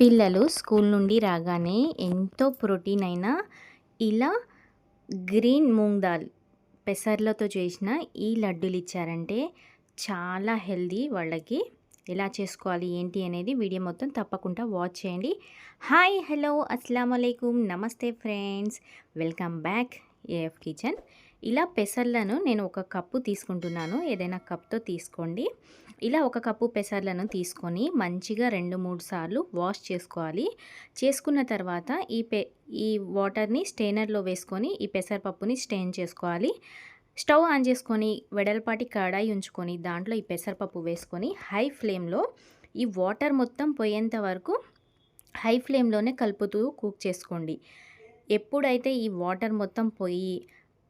పిల్లలు స్కూల్ నుండి రాగానే ఎంతో ప్రోటీన్ అయిన ఇలా గ్రీన్ మూంగ్ దాల్ పెసర్లతో చేసిన ఈ లడ్డూలు ఇచ్చారంటే చాలా హెల్దీ వాళ్ళకి. ఎలా చేసుకోవాలి ఏంటి అనేది వీడియో మొత్తం తప్పకుండా వాచ్ చేయండి. హాయ్ హలో అస్సలం అయికం నమస్తే friends. Welcome back AF kitchen. ఇలా పెసర్లను నేను ఒక కప్పు తీసుకుంటున్నాను. ఏదైనా కప్తో తీసుకోండి. ఇలా ఒక కప్పు పెసర్లను తీసుకొని మంచిగా రెండు మూడు సార్లు వాష్ చేసుకోవాలి. చేసుకున్న తర్వాత ఈ పె ఈ వాటర్ని స్టెయినర్లో వేసుకొని ఈ పెసరపప్పుని స్టెయిన్ చేసుకోవాలి. స్టవ్ ఆన్ చేసుకొని వెడల్పాటి కడాయి ఉంచుకొని దాంట్లో ఈ పెసరపప్పు వేసుకొని హై ఫ్లేమ్లో ఈ వాటర్ మొత్తం పోయేంత వరకు హై ఫ్లేమ్లోనే కలుపుతూ కుక్ చేసుకోండి. ఎప్పుడైతే ఈ వాటర్ మొత్తం పోయి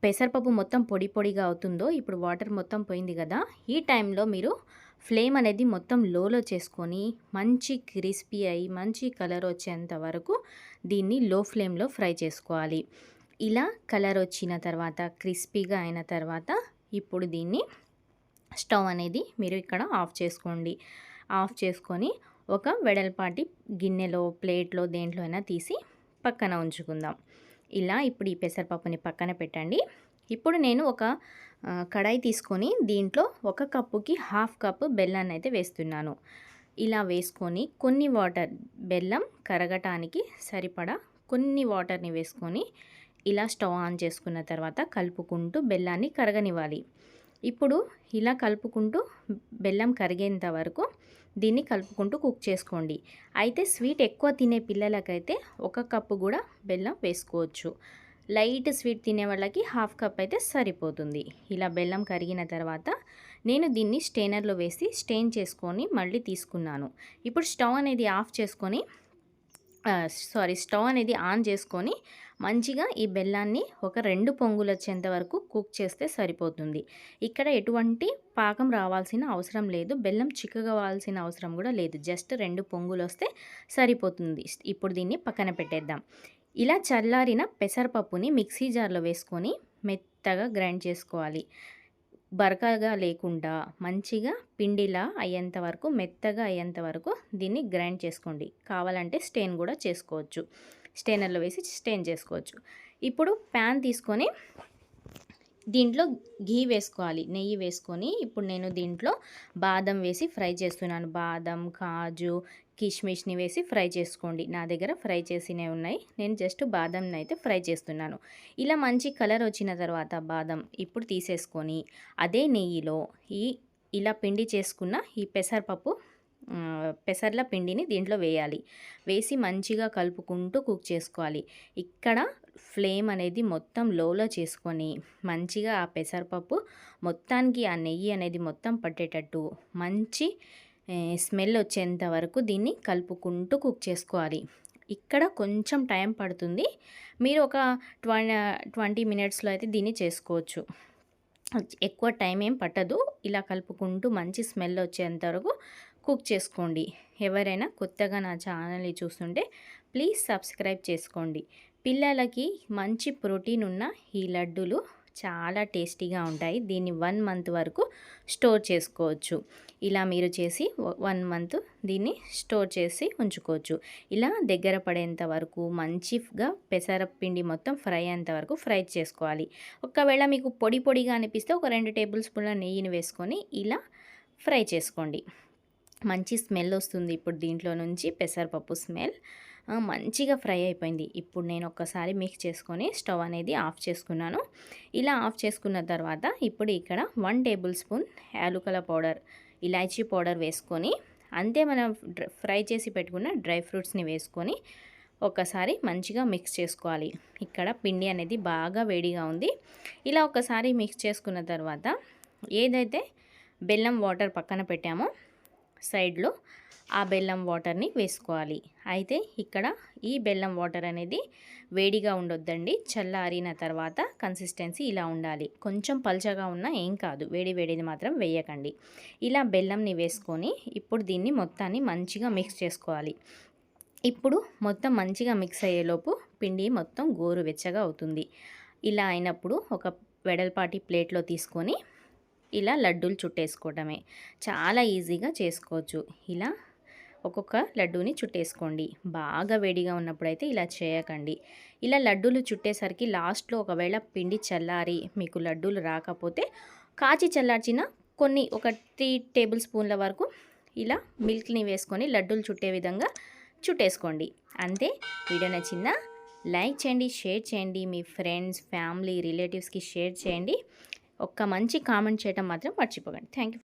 పెసరపప్పు మొత్తం పొడి పొడిగా అవుతుందో ఇప్పుడు వాటర్ మొత్తం పోయింది కదా ఈ టైంలో మీరు ఫ్లేమ్ అనేది మొత్తం లోలో చేసుకొని మంచి క్రిస్పీ అయి మంచి కలర్ వచ్చేంత వరకు దీన్ని లో ఫ్లేమ్లో ఫ్రై చేసుకోవాలి. ఇలా కలర్ వచ్చిన తర్వాత క్రిస్పీగా అయిన తర్వాత ఇప్పుడు దీన్ని స్టవ్ అనేది మీరు ఇక్కడ ఆఫ్ చేసుకోండి. ఆఫ్ చేసుకొని ఒక వెడల్పాటి గిన్నెలో ప్లేట్లో దేంట్లో అయినా తీసి పక్కన ఉంచుకుందాం. ఇలా ఇప్పుడు ఈ పెసరపప్పుని పక్కన పెట్టండి. ఇప్పుడు నేను ఒక కడాయి తీసుకొని దీంట్లో ఒక కప్పుకి హాఫ్ కప్పు బెల్లాన్ని అయితే వేస్తున్నాను. ఇలా వేసుకొని కొన్ని వాటర్ బెల్లం కరగటానికి సరిపడా కొన్ని వాటర్ని వేసుకొని ఇలా స్టవ్ ఆన్ చేసుకున్న తర్వాత కలుపుకుంటూ బెల్లాన్ని కరగనివ్వాలి. ఇప్పుడు ఇలా కలుపుకుంటూ బెల్లం కరిగేంత వరకు దీన్ని కలుపుకుంటూ కుక్ చేసుకోండి. అయితే స్వీట్ ఎక్కువ తినే పిల్లలకైతే ఒక కప్పు కూడా బెల్లం వేసుకోవచ్చు. లైట్ స్వీట్ తినే వాళ్ళకి హాఫ్ కప్ అయితే సరిపోతుంది. ఇలా బెల్లం కరిగిన తర్వాత నేను దీన్ని స్టెయినర్లో వేసి స్టెయిన్ చేసుకొని మళ్ళీ తీసుకున్నాను. ఇప్పుడు స్టవ్ అనేది ఆఫ్ చేసుకొని సారీ స్టవ్ అనేది ఆన్ చేసుకొని మంచిగా ఈ బెల్లాన్ని ఒక రెండు పొంగులు వచ్చేంత వరకు కుక్ చేస్తే సరిపోతుంది. ఇక్కడ ఎటువంటి పాకం రావాల్సిన అవసరం లేదు. బెల్లం చిక్కగవాల్సిన అవసరం కూడా లేదు. జస్ట్ రెండు పొంగులు వస్తే సరిపోతుంది. ఇప్పుడు దీన్ని పక్కన పెట్టేద్దాం. ఇలా చల్లారిన పెసరపప్పుని మిక్సీ జార్లో వేసుకొని మెత్తగా గ్రైండ్ చేసుకోవాలి. బరకగా లేకుండా మంచిగా పిండిలా అయ్యేంత వరకు మెత్తగా అయ్యేంత వరకు దీన్ని గ్రైండ్ చేసుకోండి. కావాలంటే స్టెయిన్ కూడా చేసుకోవచ్చు. స్టెయినర్లో వేసి స్టెయిన్ చేసుకోవచ్చు. ఇప్పుడు ప్యాన్ తీసుకొని దీంట్లో ఘీ వేసుకోవాలి. నెయ్యి వేసుకొని ఇప్పుడు నేను దీంట్లో బాదం వేసి ఫ్రై చేస్తున్నాను. బాదం కాజు కిష్మిష్ని వేసి ఫ్రై చేసుకోండి. నా దగ్గర ఫ్రై చేసినవి ఉన్నాయి. నేను జస్ట్ బాదంని అయితే ఫ్రై చేస్తున్నాను. ఇలా మంచి కలర్ వచ్చిన తర్వాత బాదం ఇప్పుడు తీసేసుకొని అదే నెయ్యిలో ఈ ఇలా పిండి చేసుకున్న ఈ పెసరపప్పు పెసర్ల పిండిని దీంట్లో వేయాలి. వేసి మంచిగా కలుపుకుంటూ కుక్ చేసుకోవాలి. ఇక్కడ ఫ్లేమ్ అనేది మొత్తం లోలో చేసుకొని మంచిగా ఆ పెసరపప్పు మొత్తానికి ఆ నెయ్యి అనేది మొత్తం పట్టేటట్టు మంచి స్మెల్ వచ్చేంత వరకు దీన్ని కలుపుకుంటూ కుక్ చేసుకోవాలి. ఇక్కడ కొంచెం టైం పడుతుంది. మీరు ఒక ట్వంటీ మినిట్స్లో అయితే దీన్ని చేసుకోవచ్చు. ఎక్కువ టైం ఏం పట్టదు. ఇలా కలుపుకుంటూ మంచి స్మెల్ వచ్చేంత వరకు కుక్ చేసుకోండి. ఎవరైనా కొత్తగా నా ఛానల్ని చూస్తుంటే ప్లీజ్ సబ్స్క్రైబ్ చేసుకోండి. పిల్లలకి మంచి ప్రోటీన్ ఉన్న ఈ లడ్డూలు చాలా టేస్టీగా ఉంటాయి. దీన్ని వన్ మంత్ వరకు స్టోర్ చేసుకోవచ్చు. ఇలా మీరు చేసి వన్ మంత్ దీన్ని స్టోర్ చేసి ఉంచుకోవచ్చు. ఇలా దగ్గర పడేంత వరకు మంచిగా పెసరపిండి మొత్తం ఫ్రై అయ్యేంత వరకు ఫ్రై చేసుకోవాలి. ఒకవేళ మీకు పొడి పొడిగా అనిపిస్తే ఒక రెండు టేబుల్ స్పూన్ల నెయ్యిని వేసుకొని ఇలా ఫ్రై చేసుకోండి. మంచి స్మెల్ వస్తుంది ఇప్పుడు దీంట్లో నుంచి పెసరపప్పు స్మెల్. మంచిగా ఫ్రై అయిపోయింది. ఇప్పుడు నేను ఒక్కసారి మిక్స్ చేసుకొని స్టవ్ అనేది ఆఫ్ చేసుకున్నాను. ఇలా ఆఫ్ చేసుకున్న తర్వాత ఇప్పుడు ఇక్కడ వన్ టేబుల్ స్పూన్ యాలుకల పౌడర్ ఇలాచీ పౌడర్ వేసుకొని అంతే మనం ఫ్రై చేసి పెట్టుకున్న డ్రై ఫ్రూట్స్ని వేసుకొని ఒకసారి మంచిగా మిక్స్ చేసుకోవాలి. ఇక్కడ పిండి అనేది బాగా వేడిగా ఉంది. ఇలా ఒకసారి మిక్స్ చేసుకున్న తర్వాత ఏదైతే బెల్లం వాటర్ పక్కన పెట్టామో సైడ్లో ఆ బెల్లం వాటర్ని వేసుకోవాలి. అయితే ఇక్కడ ఈ బెల్లం వాటర్ అనేది వేడిగా ఉండొద్దండి. చల్లారిన తర్వాత కన్సిస్టెన్సీ ఇలా ఉండాలి. కొంచెం పల్చగా ఉన్నా ఏం కాదు. వేడి వేడిది మాత్రం వేయకండి. ఇలా బెల్లంని వేసుకొని ఇప్పుడు దీన్ని మొత్తాన్ని మంచిగా మిక్స్ చేసుకోవాలి. ఇప్పుడు మొత్తం మంచిగా మిక్స్ అయ్యేలోపు పిండి మొత్తం గోరు వెచ్చగా అవుతుంది. ఇలా అయినప్పుడు ఒక వెడల్పాటి ప్లేట్లో తీసుకొని ఇలా లడ్డూలు చుట్టేసుకోవడమే. చాలా ఈజీగా చేసుకోవచ్చు. ఇలా ఒక్కొక్క లడ్డూని చుట్టేసుకోండి. బాగా వేడిగా ఉన్నప్పుడైతే ఇలా చేయకండి. ఇలా లడ్డూలు చుట్టేసరికి లాస్ట్లో ఒకవేళ పిండి చల్లారి మీకు లడ్డూలు రాకపోతే కాచి చల్లార్చిన కొన్ని ఒక త్రీ టేబుల్ స్పూన్ల వరకు ఇలా మిల్క్ని వేసుకొని లడ్డూలు చుట్టే విధంగా చుట్టేసుకోండి. అంతే. వీడియో నచ్చిందా? లైక్ చేయండి షేర్ చేయండి. మీ ఫ్రెండ్స్ ఫ్యామిలీ రిలేటివ్స్కి షేర్ చేయండి. ఒక్క మంచి కామెంట్ చేయడం మాత్రం మర్చిపోకండి. Thank you